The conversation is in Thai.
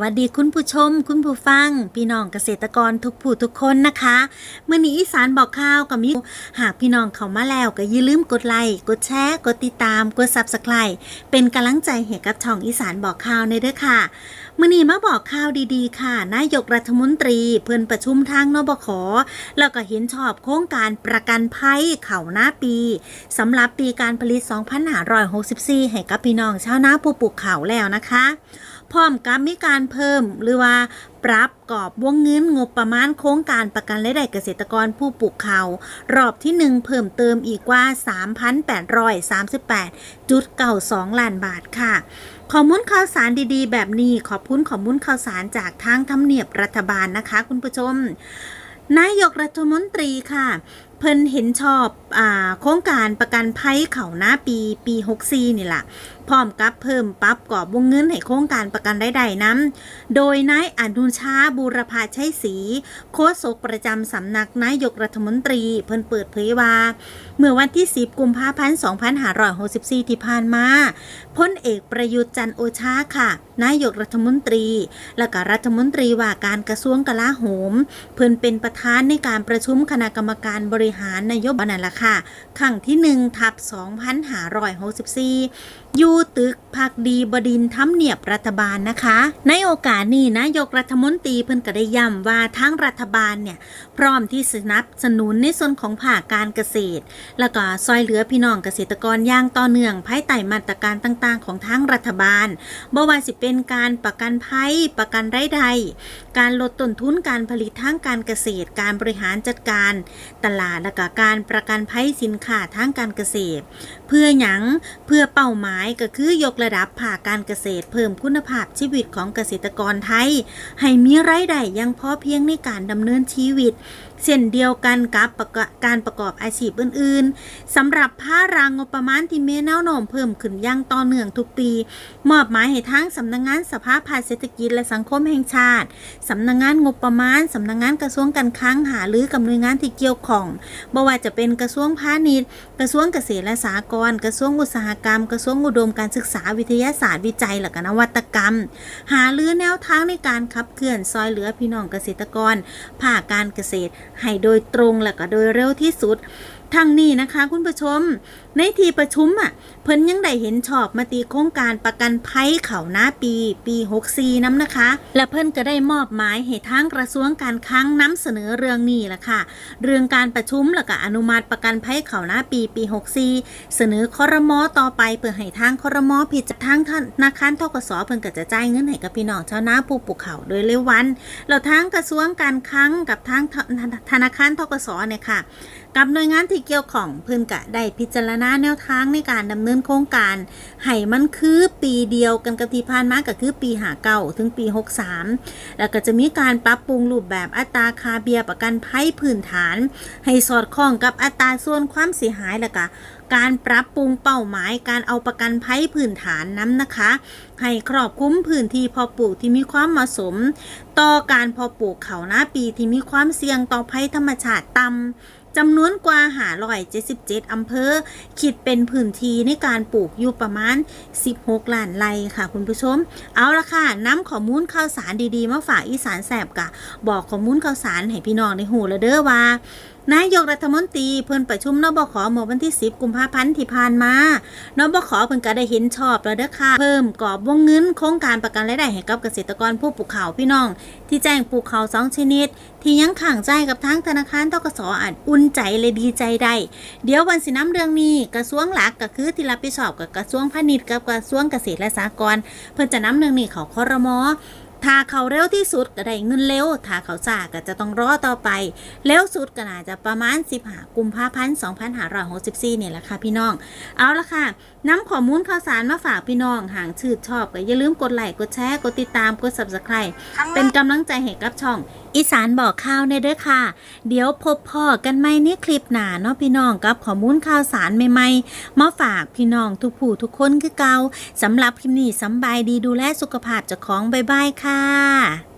วัสดีคุณผู้ชม คุณผู้ฟัง พี่น้องเกษตรกรทุกผู้ทุกคนนะคะเมื่อนี้อีสานบอกข่าวกับมิหากพี่น้องเขามาแล้วก็อย่าลืมกดไลค์กดแชร์กดติดตามกดซับสไคร b ์เป็นกำลังใจให้กับช่องอีสานบอกข่าวในเด้อค่ะมื่อนี้มาบอกข่าวดีๆ ค่ะ นายกรัฐมนตรีเพิ่อนประชุมทางนบขแล้วก็เห็นชอบโครงการประกันภัยเข่าหน้าปีสำหรับปีการผลิต 2564 ให้กับพี่น้องชาวนาผู้ปลูกเข้าแล้วนะคะ พร้อมกับมีการเพิ่มหรือว่าปรับกรอบวงเงินงบประมาณโครงการประกันรายได้เกษตรกรผู้ปลูกข้าวรอบที่ 1 เพิ่มเติมอีกกว่า 3,838.92 ล้านบาทค่ะขอมูลข่าวสารดีๆ แบบนี้ขอบคุณขอมูลข่าวสารจากทางทำเนียบรัฐบาลนะคะ คุณผู้ชมนายกรัฐมนตรีค่ะ พิ่นเห็นชอบอาโครงการประกันภัยเขาหน้าปีปี64นี่แหละพร้อมกับเพิ่มปรับกรอบวงเงินให้โครงการประกันได้ใดน้ำโดยนายอนุชาบูรพาชัยศรีโฆษกประจำสำนักนายกรัฐมนตรี เพิ่นเปิดเผยว่า เมื่อวันที่ 10 กุมภาพันธ์ 2564 ที่ผ่านมาพลเอกประยุทธ์จันโอชาค่ะ นายกรัฐมนตรี และก็รัฐมนตรีว่าการกระทรวงกลาโหม เพิ่นเป็นประธานในการประชุมคณะกรรมการบริหารนายกนั่นแหละค่ะครั้งที่1ทับ2564 ยู่ตึกพักดีบดินทร์ทำเนียบรัฐบาลนะคะ ในโอกาสนี้นายกรัฐมนตรีเพิ่นก็ได้ย้ำว่าทางรัฐบาลเนี่ย พร้อมที่สนับสนุนในส่วนของภาคการเกษตร แล้วก็ซอยเหลือพี่น้องเกษตรกรอย่างต่อเนื่องภายใต้มาตรการต่างๆ ของทางรัฐบาลบ่ว่าสิเป็นการประกันภัยประกันรายได้การลดต้นทุนการผลิตทางการเกษตร การบริหารจัดการ ตลาดและก็การประกันภัยสินค้าทางการเกษตร เพื่อหยังเพื่อเป้าหมายก็คือยกระดับภาคการเกษตรเพิ่มคุณภาพชีวิตของเกษตรกรไทย ให้มีรายได้ยังพอเพียงในการดำเนินชีวิตเช่นเดียวกันกับการประกอบอาชีพอื่นๆสำหรับภารางงบประมาณที่เมแนวโน้มเพิ่มขึ้นย่างต่อเนื่องทุกปี มอบหมายให้ทั้งสำนักงานสภาพัฒน์เศรษฐกิจและสังคมแห่งชาติสำนักงานงบประมาณสำนักงานกระทรวงการคลังหารือกับหน่วยงานที่เกี่ยวข้องบ่ว่าจะเป็นกระทรวงพาณิชย์ กระทรวงเกษตรและสหกรณ์กระทรวงอุตสาหกรรม กระทรวงอุดมการศึกษาวิทยาศาสตร์วิจัยและก็นวัตกรรม หารือแนวทางในการขับเคลื่อนซอยเหลือพี่น้องเกษตรกรภาคการเกษตรให้โดยตรงและก็โดยเร็วที่สุด ทั้งนี้นะคะ คุณผู้ชม ในที่ประชุมอะ เพิ่นยังได้เห็นชอบมาตีโครงการประกันภัยเขาหน้าปี ปี64น้ำนะคะ และเพิ่นก็ได้มอบหมายให้ทางกระทรวงการคลังน้ำเสนอเรื่องนี้ละค่ะ เรื่องการประชุมและก็อนุมัติประกันภัยเขาหน้าปีปี64เสนอคอรมอต่อไปเพื่อให้ทางคอรมอพิจารณาทางธนาคารทกสเพิ่นก็จะจ่ายเงินให้กับพี่น้องชาวนาผู้ปลูกเขาโดยเร็ววันแล้วทางกระทรวงการคลังกับทางธนาคารทกสเนี่ยค่ะ กับหน่วยงานที่เกี่ยวของเพิ่นกะได้พิจารณาแนวทางในการดำเนินโครงการให้มันคือปีเดียวกันกับที่ผ่านมาก็คือปีหาเก่าถึงปี 63 แล้วก็จะมีการปรับปรุงรูปแบบอัตราคาเบียประกันภัยพื้นฐาน ให้สอดคล้องกับอัตราส่วนความเสียหายแล้วก็การปรับปรุงเป้าหมายการเอาประกันภัยพื้นฐานนั้นนะคะให้ครอบคลุมพื้นที่พอปลูกที่มีความเหมาะสม ต่อการพอปลูกเขาหน้าปีที่มีความเสี่ยงต่อภัยธรรมชาติต่ำจำนวนกว่าหาร้อยเจ็ดสิบเจ็ดอำเภอ คิดเป็นพื้นที่ในการปลูกอยู่ประมาณ 16 ล้านไร่ค่ะคุณผู้ชม เอาละค่ะน้ำข้อมูลข่าวสารดีๆ มาฝากอีสานแสบกะ บอกข้อมูลข่าวสารให้พี่น้องในหูและเด้อว่านายกรัฐมนตรีเพิ่นประชุมนบขเมื่อวันที่ 10 กุมภาพันธ์ที่ผ่านมานบขเพิ่นก็ได้เห็นชอบแล้วเด้อค่ะ เพิ่มกรอบวงเงินโครงการประกันรายได้ให้กับเกษตรกรผู้ปลูกข้าวพี่น้อง ที่แจ้งปลูกข้าวสองชนิด ที่ยังขังใจกับทั้งธนาคารทกสออาจอุ่นใจเลยดีใจได้เดี๋ยววันสิน้ำเรื่องนี้กระทรวงหลักก็คือที่รับผิดชอบกับกระทรวงพาณิชย์กับกระทรวงเกษตรและสหกรณ์เพื่อจะน้ำเรื่องนี้เขาคอรมอ ถ้าเขาเร็วที่สุดก็ได้เงินเร็ว ถ้าเขาช้าก็จะต้องรอต่อไป เร็วสุดก็น่าจะประมาณ 15 กุมภาพันธ์ 2564เนี่ยแหละค่ะพี่น้อง เอาละค่ะนำข้อมูลข่าวสารมาฝากพี่น้อง ห่างชื่นชอบก็อย่าลืมกดไลค์ กดแชร์ กดติดตาม กด subscribe เป็นกำลังใจให้กับช่อง อีสานบอกข่าวในเด้อค่ะ เดี๋ยวพบพ่อกันไหมในคลิปหนาเนาะพี่น้องกับข้อมูลข่าวสารใหม่ๆมาฝากพี่น้องทุกผู้ทุกคนคือเก่าสำหรับคลิปนี้สำบายดีดูแลสุขภาพเจ้าของบ๊ายบายค่ะ